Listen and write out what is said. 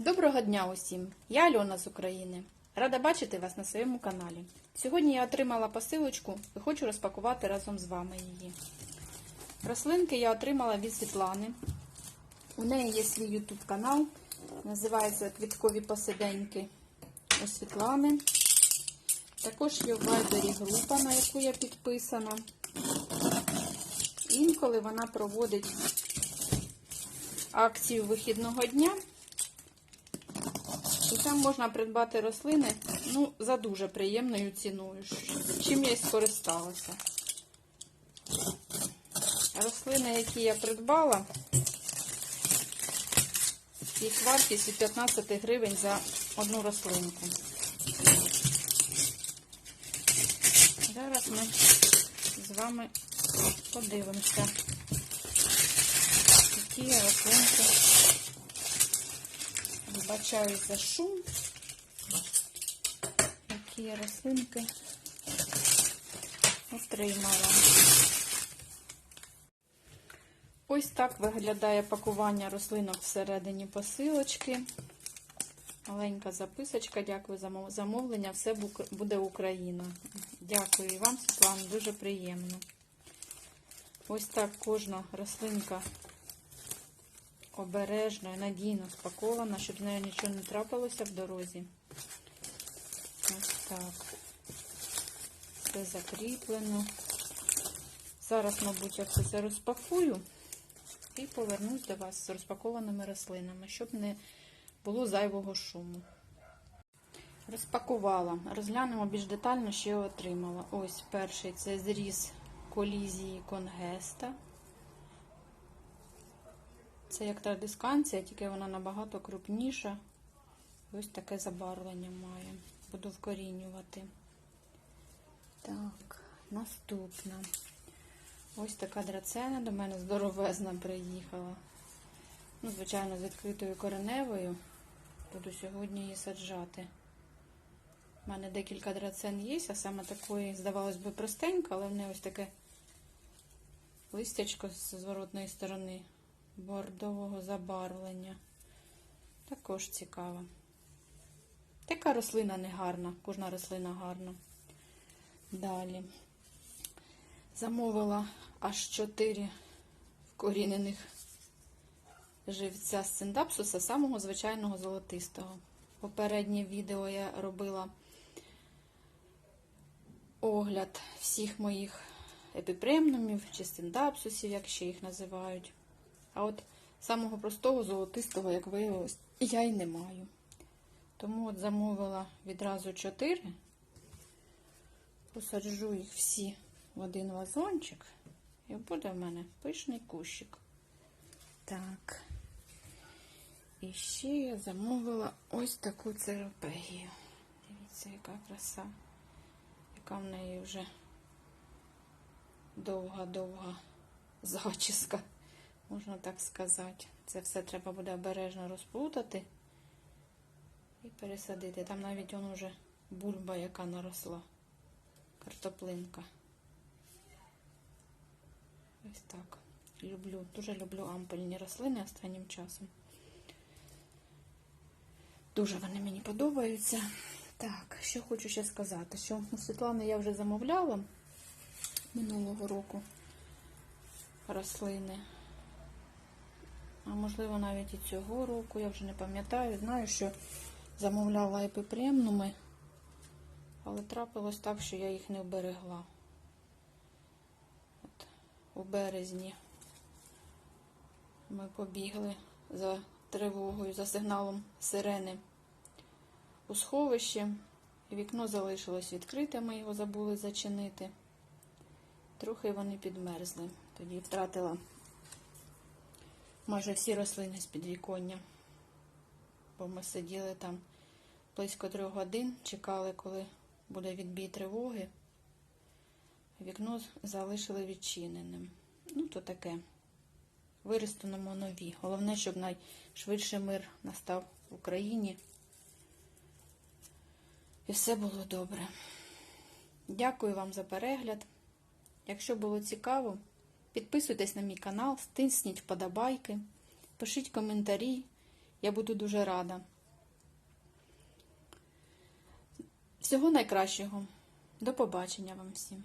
Доброго дня усім! Я Альона з України. Рада бачити вас на своєму каналі. Сьогодні я отримала посилочку і хочу розпакувати разом з вами її. Рослинки я отримала від Світлани. У неї є свій YouTube канал, називається Квіткові посиденьки у Світлани. Також є в Вайбері група, на яку я підписана. Інколи вона проводить акцію вихідного дня. І там можна придбати рослини ну, за дуже приємною ціною, чим я і скористалася. Рослини, які я придбала, їх вартість від 15 гривень за одну рослинку. Зараз ми з вами подивимося, які я рослинки. Вибачаюсь за шум, які рослинки отримала. Ось так виглядає пакування рослинок всередині посилочки. Маленька записочка. Дякую за замовлення. Все буде Україна. Дякую вам, Світлана, дуже приємно. Ось так кожна рослинка обережно і надійно спакована, щоб з нею нічого не трапилося в дорозі. Ось так. Все закріплено. Зараз, мабуть, я все це розпакую і повернусь до вас з розпакованими рослинами, щоб не було зайвого шуму. Розпакувала. Розглянемо більш детально, що я отримала. Ось перший це зріз колізії конгеста. Це як традисканція, тільки вона набагато крупніша. Ось таке забарвлення має. Буду вкорінювати. Так, наступна. Ось така драцена до мене здоровезна приїхала. Ну, звичайно, з відкритою кореневою. Буду сьогодні її саджати. У мене декілька драцен є, а саме такої, здавалось би, простенька, але в неї ось таке листячко з зворотної сторони бордового забарвлення. Також цікаво. Така рослина не гарна, кожна рослина гарна. Далі. Замовила аж 4 вкорінених живця з синдапсуса, самого звичайного золотистого. Попереднє відео я робила огляд всіх моїх епіпремнумів чи синдапсусів, як ще їх називають. А от самого простого золотистого, як виявилось, я й не маю. Тому от замовила відразу 4. Посаджу їх всі в один вазончик. І буде в мене пишний кущик. Так. І ще я замовила ось таку церопегію. Дивіться, яка краса, яка в неї вже довга-довга зачіска можна так сказати. Це все треба буде обережно розплутати і пересадити. Там навіть он уже бульба, яка наросла, картоплинка. Ось так. Люблю, дуже люблю ампельні рослини останнім часом. Дуже вони мені подобаються. Так, що хочу ще сказати, що у Світлани я вже замовляла минулого року рослини. А можливо, навіть і цього року, я вже не пам'ятаю. Знаю, що замовляла епіпремнуми, але трапилось так, що я їх не вберегла. От, У березні ми побігли за тривогою, за сигналом сирени у сховище. Вікно залишилось відкрите, ми його забули зачинити. Трохи вони підмерзли. Тоді втратила майже всі рослини з підвіконня. Бо ми сиділи там близько трьох годин, чекали, коли буде відбій тривоги. Вікно залишили відчиненим. Ну, то таке. Виростемо нові. Головне, щоб найшвидше мир настав в Україні. І все було добре. Дякую вам за перегляд. Якщо було цікаво, Підписуйтесь на мій канал, стисніть вподобайки, пишіть коментарі Я буду дуже рада. Всього найкращого. До побачення вам всім.